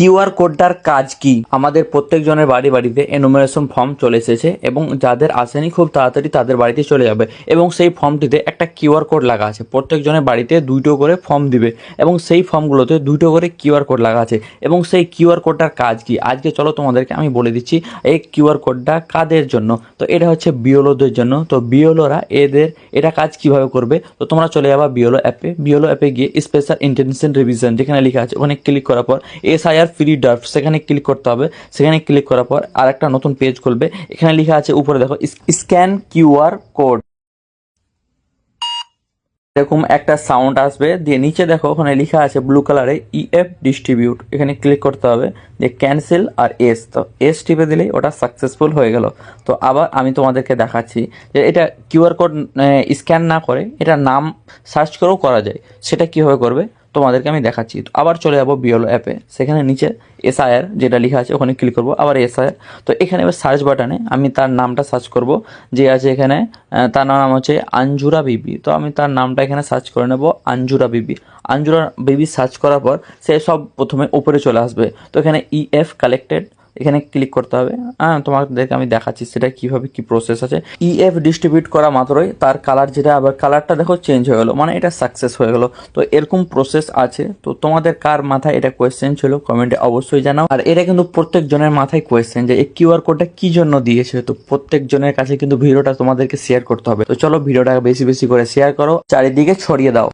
QR কোডটার কাজ কি? আমাদের প্রত্যেকজনের বাড়ি বাড়িতে এনুমারেশন ফর্ম চলে এসেছে এবং যাদের আসেনি খুব তাড়াতাড়ি তাদের বাড়িতে চলে যাবে এবং সেই ফর্মটিতে একটা কিউআর কোড লাগা আছে। প্রত্যেকজনের বাড়িতে দুটো করে ফর্ম দিবে এবং সেই ফর্মগুলোতে দুটো করে কিউআর কোড লাগা আছে এবং সেই কিউআর কোডটার কাজ কি? আজকে চলো তোমাদেরকে আমি বলে দিচ্ছি এই কিউআর কোডটা কাদের জন্য? তো এটা হচ্ছে বিওলোদের জন্য। তো বিওলোরা এদের, এটা কাজ কীভাবে করবে? তো তোমরা চলে যাবা বিওলো অ্যাপে। বিওলো অ্যাপে গিয়ে স্পেশাল ইন্টেনশন রিভিশন যেখানে লেখা আছে, ওখানে ক্লিক করার পর এসআইআর ফ্রি ড্রাফট সেখানে ক্লিক করতে হবে। সেখানে ক্লিক করার পর আর একটা নতুন পেজ খুলবে। এখানে লেখা আছে, উপরে দেখো স্ক্যান কিউআর কোড এরকম একটা সাউন্ড আসবে। দিয়ে নিচে দেখো, ওখানে লেখা আছে ব্লু কালারে ইএফ ডিস্ট্রিবিউট এখানে ক্লিক করতে হবে। দিয়ে ক্যান্সেল আর এস তো এস টিপে দিলেই ওটা সাকসেসফুল হয়ে গেল। তো আবার আমি তোমাদেরকে দেখাচ্ছি যে এটা কিউআর কোড স্ক্যান না করে এটা নাম সার্চ করেও করা যায়। সেটা কীভাবে করবে? তোমাদেরকে আমি দেখাচ্ছি। আবার চলে যাব বিওলো অ্যাপে সেখানে নিচে এসআইআর যেটা লেখা আছে, ওখানে ক্লিক করব, আবার এসআইআর তো এখানে এবার সার্চ বাটনে আমি তার নামটা সার্চ করব, যে আছে এখানে তার নাম হচ্ছে আঞ্জুরা বিবি তো আমি তার নামটা এখানে সার্চ করে নেব আঞ্জুরা বিবি আঞ্জুরা বিবি সার্চ করার পর সে সব প্রথমে উপরে চলে আসবে। তো এখানে ইএফ কালেক্টেড এখানে ক্লিক করতে হবে। হ্যাঁ তোমাদেরকে আমি দেখাচ্ছি সেটা কীভাবে কি প্রসেস আছে। ইএফ ডিস্ট্রিবিউট করা মাত্রই তার কালার যেটা, আবার কালারটা দেখো চেঞ্জ হয়ে গেলো মানে এটা সাকসেস হয়ে গেলো। তো এরকম প্রসেস আছে। তো তোমাদের কার মাথায় এটা কোয়েশ্চেন ছিল কমেন্টে অবশ্যই জানাও। আর এটা কিন্তু প্রত্যেকজনের মাথায় কোয়েশ্চেন যে, এই কিউআর কোডটা কি জন্য দিয়েছে? তো প্রত্যেকজনের কাছে কিন্তু ভিডিওটা তোমাদেরকে শেয়ার করতে হবে। তো চলো ভিডিওটা বেশি বেশি করে শেয়ার করো, চারিদিকে ছড়িয়ে দাও।